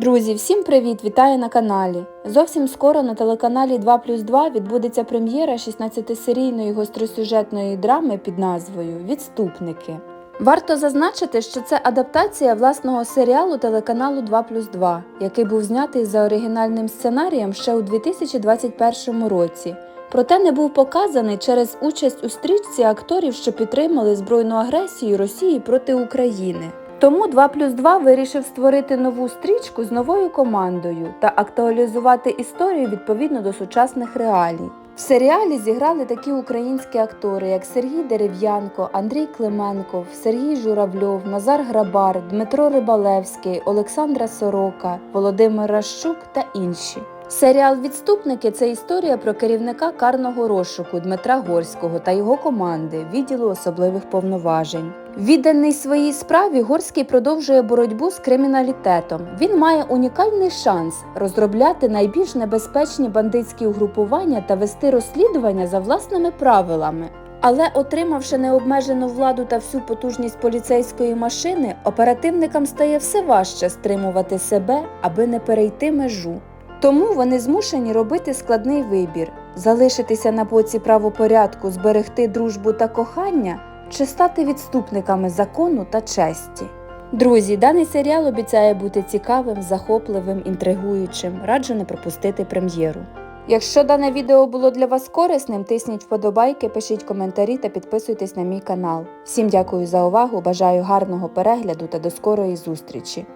Друзі, всім привіт! Вітаю на каналі. Зовсім скоро на телеканалі 2 плюс 2 відбудеться прем'єра 16-серійної гостросюжетної драми під назвою Відступники. Варто зазначити, що це адаптація власного серіалу телеканалу 2 плюс 2, який був знятий за оригінальним сценарієм ще у 2021 році. Проте не був показаний через участь у стрічці акторів, що підтримали збройну агресію Росії проти України. Тому 2 плюс 2 вирішив створити нову стрічку з новою командою та актуалізувати історію відповідно до сучасних реалій. В серіалі зіграли такі українські актори, як Сергій Дерев'янко, Андрій Клименков, Сергій Журавльов, Назар Грабар, Дмитро Рибалевський, Олександра Сорока, Володимир Ращук та інші. Серіал Відступники це історія про керівника карного розшуку Дмитра Горського та його команди відділу особливих повноважень. Відданий своїй справі, Горський продовжує боротьбу з криміналітетом. Він має унікальний шанс розробляти найбільш небезпечні бандитські угрупування та вести розслідування за власними правилами. Але отримавши необмежену владу та всю потужність поліцейської машини, оперативникам стає все важче стримувати себе, аби не перейти межу. Тому вони змушені робити складний вибір: залишитися на боці правопорядку, зберегти дружбу та кохання чи стати відступниками закону та честі. Друзі, даний серіал обіцяє бути цікавим, захопливим, інтригуючим. Раджу не пропустити прем'єру. Якщо дане відео було для вас корисним, тисніть вподобайки, пишіть коментарі та підписуйтесь на мій канал. Всім дякую за увагу, бажаю гарного перегляду та до скорої зустрічі!